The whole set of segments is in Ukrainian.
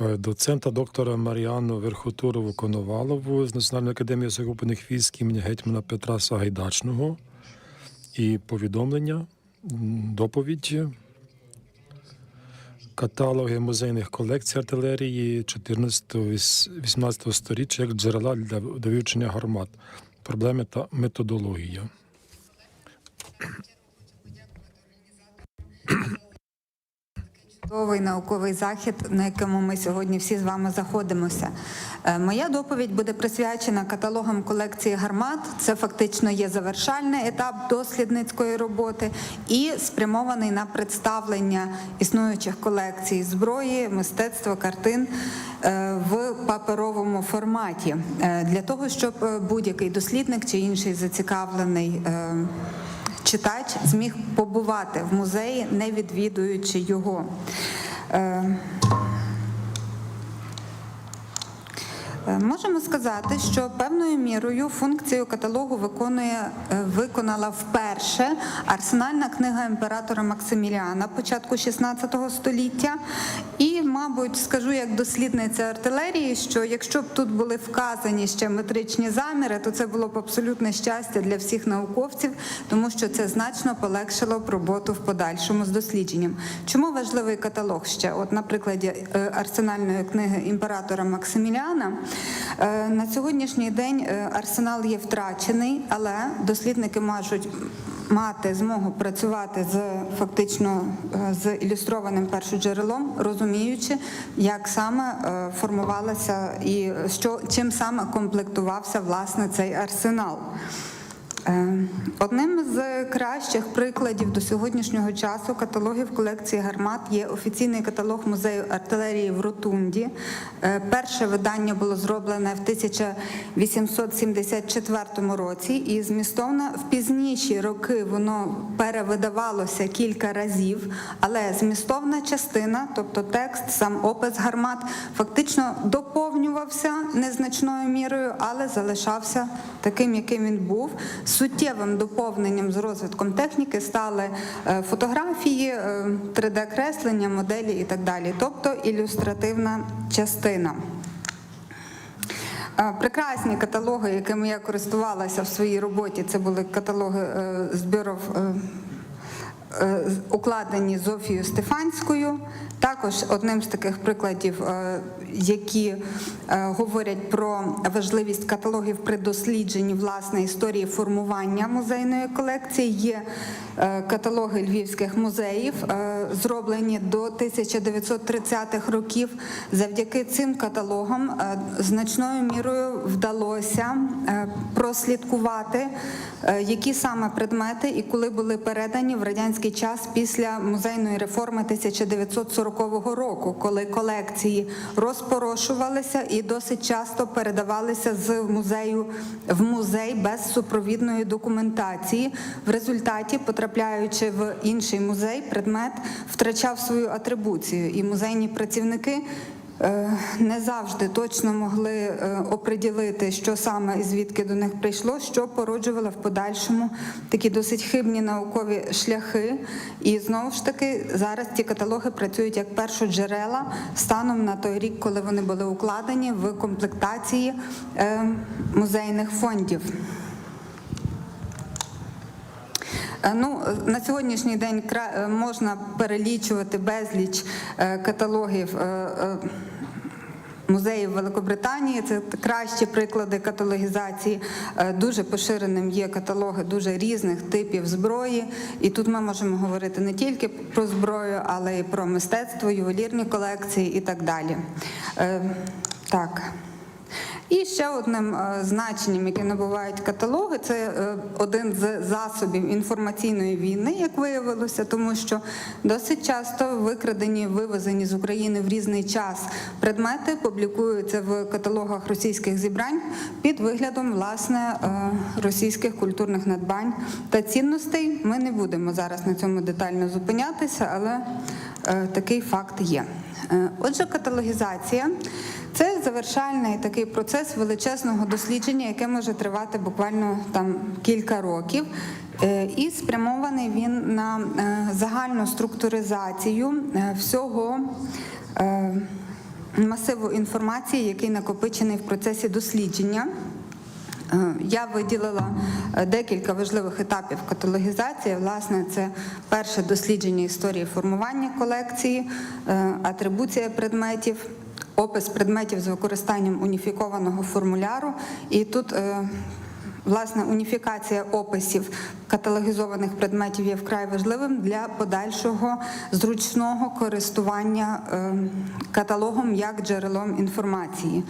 е, доцента доктора Маріану Верхотурову Коновалову з Національної академії сухопутних військ імені гетьмана Петра Сагайдачного. І повідомлення, доповідь. Каталоги музейних колекцій артилерії 14-18 сторіччя як джерела для вивчення гармат, проблеми та методологія. Чудовий науковий захід, на якому ми сьогодні всі з вами заходимося. Е, Моя доповідь буде присвячена каталогам колекції гармат. Це фактично є завершальний етап дослідницької роботи і спрямований на представлення існуючих колекцій зброї, мистецтва, картин е, в паперовому форматі Е, для того, щоб будь-який дослідник чи інший зацікавлений. Читач зміг побувати в музеї, не відвідуючи його. Е, е, Можемо сказати, що певною мірою функцію каталогу виконує е, виконала вперше арсенальна книга імператора Максиміліана початку 16 століття. І, мабуть, скажу як дослідниця артилерії, що якщо б тут були вказані ще метричні заміри, то це було б абсолютне щастя для всіх науковців, тому що це значно полегшило б роботу в подальшому з дослідженням. Чому важливий каталог ще? От на прикладі е, арсенальної книги імператора Максиміліана е, на сьогоднішній день е, арсенал є втрачений, але дослідники можуть мати змогу працювати з фактично е, з ілюстрованим першоджерелом, розуміючи, як саме е, формувалася і що чим саме комплектувався власне цей арсенал. Е, Одним з кращих прикладів до сьогоднішнього часу каталогів колекції гармат є офіційний каталог музею артилерії в Ротунді. Е, Перше видання було зроблене в 1874 році, і змістовно в пізніші роки воно перевидавалося кілька разів, але змістовна частина, тобто текст, сам опис гармат, фактично доповнювався незначною мірою, але залишався таким, яким він був. Суттєвим доповненням з розвитком техніки стали е, фотографії, 3D-креслення, моделі і так далі, тобто ілюстративна частина. Е, Прекрасні каталоги, якими я користувалася в своїй роботі, це були каталоги е, е, укладені Зофією Стефанською. Також одним з таких прикладів, е, які е, говорять про важливість каталогів при дослідженні власне історії формування музейної колекції, є каталоги львівських музеїв, зроблені до 1930-х років. Завдяки цим каталогам значною мірою вдалося прослідкувати, які саме предмети і коли були передані в радянський час після музейної реформи 1940 року, коли колекції розпорошувалися і досить часто передавалися з музею в музей без супровідної документації. В результаті, потрапляючи в інший музей, предмет втрачав свою атрибуцію, і музейні працівники. Е, Не завжди точно могли е, оприділити, що саме і звідки до них прийшло, що породжувало в подальшому такі досить хибні наукові шляхи. І знову ж таки зараз ті каталоги працюють як першоджерела станом на той рік, коли вони були укладені в комплектації е, музейних фондів. Е, Ну, е, на сьогоднішній день е, можна перелічувати безліч каталогів. Музеїв Великобританії це кращі приклади каталогізації. Дуже поширеним є каталоги дуже різних типів зброї. І тут ми можемо говорити не тільки про зброю, але й про мистецтво, ювелірні колекції і так далі. Так. І ще одним е, значенням, яке набувають каталоги, це е, один з засобів інформаційної війни, як виявилося, тому що досить часто викрадені, вивезені з України в різний час предмети публікуються в каталогах російських зібрань під виглядом власне е, російських культурних надбань та цінностей. Ми не будемо зараз на цьому детально зупинятися, але такий факт є. Отже, каталогізація це завершальний такий процес величезного дослідження, яке може тривати буквально там кілька років. Е, І спрямований він на е, загальну структуризацію е, всього. масиву інформації, який накопичений в процесі дослідження. Я виділила декілька важливих етапів каталогізації. Власне, це перше дослідження історії формування колекції, атрибуція предметів, опис предметів з використанням уніфікованого формуляру. І тут е, Власне, уніфікація описів каталогізованих предметів є вкрай важливим для подальшого зручного користування е, каталогом як джерелом інформації.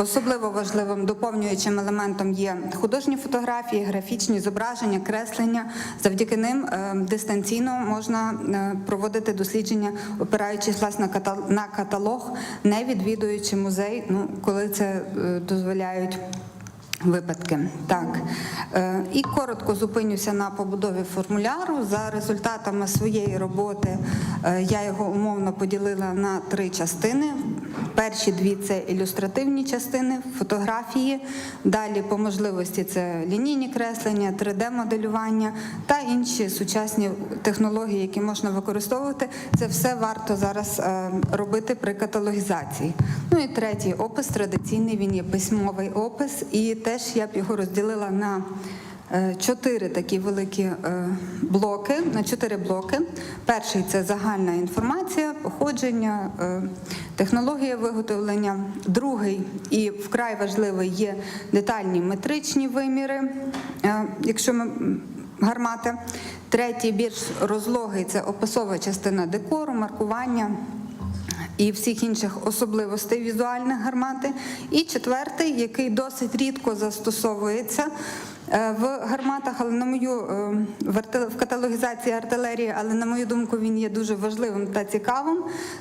Особливо важливим доповнюючим елементом є художні фотографії, графічні зображення, креслення. Завдяки ним е, дистанційно можна е, проводити дослідження, опираючись власне на каталог, не відвідуючи музей, ну коли це е, дозволяють. Випадки так і коротко зупинюся на побудові формуляру. За результатами своєї роботи я його умовно поділила на три частини. Перші дві це ілюстративні частини, фотографії. Далі, по можливості, це лінійні креслення, 3D-моделювання та інші сучасні технології, які можна використовувати. Це все варто зараз е, робити при каталогізації. Ну і третій опис традиційний. Він є письмовий опис, і теж я б його розділила на чотири такі великі е, блоки. На чотири блоки. Перший це загальна інформація, походження, е, технологія виготовлення. Другий і вкрай важливий є детальні метричні виміри. Е, Якщо ми гармати. Третій більш розлогий це описова частина декору, маркування і всіх інших особливостей візуальних гармати. І четвертий, який досить рідко застосовується е, в гарматах, але на мою е, в каталогізації артилерії, але на мою думку, він є дуже важливим та цікавим.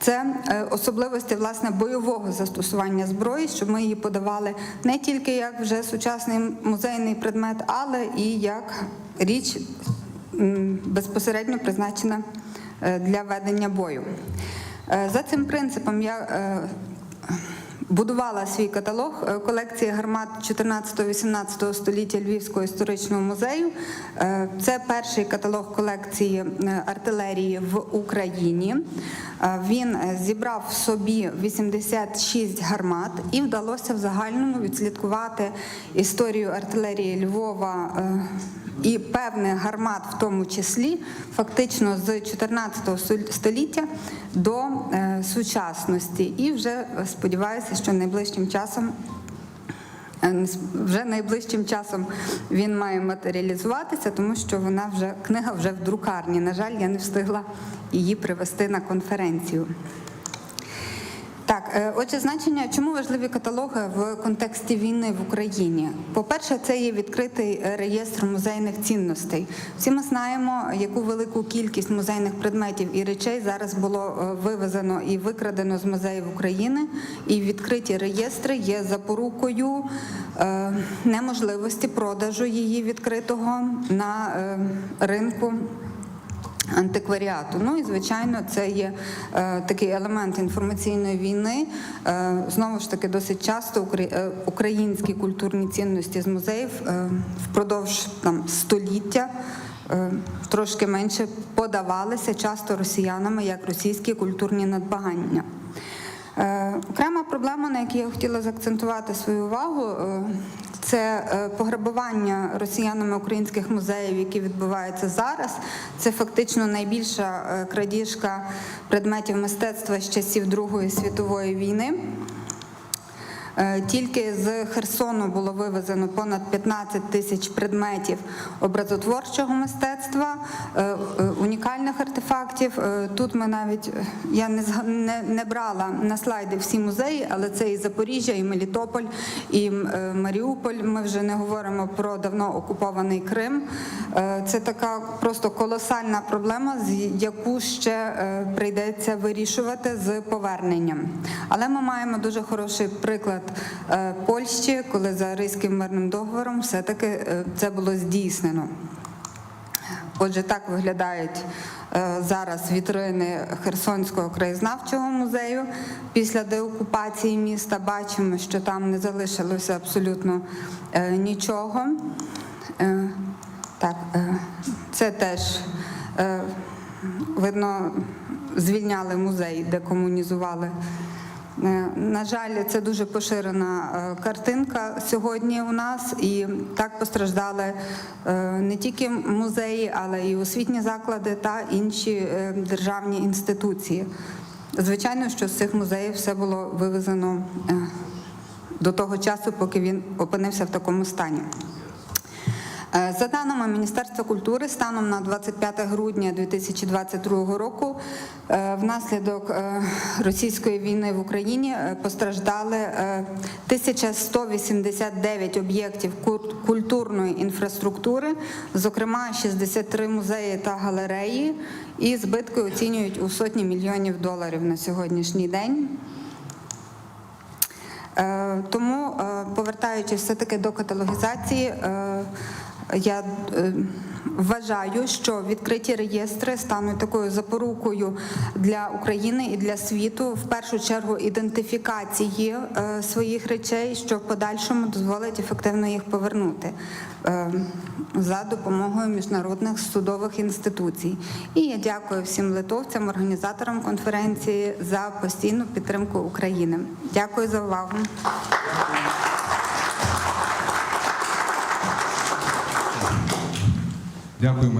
Це е, особливості власне бойового застосування зброї, щоб ми її подавали не тільки як вже сучасний музейний предмет, але і як річ безпосередньо призначена е, для ведення бою. Е, За цим принципом я е, будувала свій каталог е, колекції гармат 14-18 століття Львівського історичного музею. Е, Це перший каталог колекції е, артилерії в Україні. Він зібрав в собі 86 гармат і вдалося в загальному відслідкувати історію артилерії Львова. І певних гармат, в тому числі, фактично з 14 столь- століття до е, сучасності. І вже е, сподіваюся, що найближчим часом. е, Вже найближчим часом він має матеріалізуватися, тому що вона вже книга вже в друкарні. На жаль, я не встигла її привезти на конференцію. Е, отже, значення, чому важливі каталоги в контексті війни в Україні? По-перше, це є відкритий е, реєстр музейних цінностей. Всі ми знаємо, яку велику кількість музейних предметів і речей зараз було е, вивезено і викрадено з музеїв України. І відкриті реєстри є запорукою неможливості продажу її відкритого на ринку антикваріату. Ну і звичайно, це є е, такий елемент інформаційної війни. Е, знову ж таки, досить часто е, українські культурні цінності з музеїв е, впродовж там століття. е, Трошки менше подавалися часто росіянами як російські культурні надбагання. Е, Окрема проблема, на якій я хотіла заакцентувати свою увагу, це е, пограбування росіянами українських музеїв, які відбуваються зараз. Це фактично найбільша е, крадіжка предметів мистецтва з часів Другої світової війни. Е, Тільки з Херсону було вивезено понад 15 тисяч предметів образотворчого мистецтва, е, е, унікальних артефактів. Тут ми навіть я не не, не брала на слайди всі музеї, але це і Запоріжжя, і Мелітополь, і Маріуполь. Ми вже не говоримо про давно окупований Крим. Це така просто колосальна проблема, з яку ще прийдеться вирішувати з поверненням. Але ми маємо дуже хороший приклад Польщі, коли за Ризьким мирним договором все-таки е, це було здійснено. Отже, так виглядають е, зараз вітрини Херсонського краєзнавчого музею. Після деокупації міста бачимо, що там не залишилося абсолютно е, нічого. Е, Так, е, це теж е, видно звільняли музей, декомунізували. Е, На жаль, це дуже поширена е, картинка сьогодні у нас, і так постраждали е, не тільки музеї, але й освітні заклади та інші е, державні інституції. Звичайно, що з цих музеїв все було вивезено е, до того часу, поки він опинився в такому стані. Е, За даними Міністерства культури, станом на 25 грудня 2022 року е, внаслідок е, російської війни в Україні постраждали е, 1189 об'єктів культурної інфраструктури, зокрема 63 музеї та галереї, і збитки оцінюють у сотні мільйонів доларів на сьогоднішній день. Тому, повертаючись все-таки до каталогізації, я е, вважаю, що відкриті реєстри стануть такою запорукою для України і для світу, в першу чергу ідентифікації е, своїх речей, що в подальшому дозволить ефективно їх повернути е, за допомогою міжнародних судових інституцій. І я дякую всім литовцям, організаторам конференції за постійну підтримку України. Дякую за увагу. Дякуємо.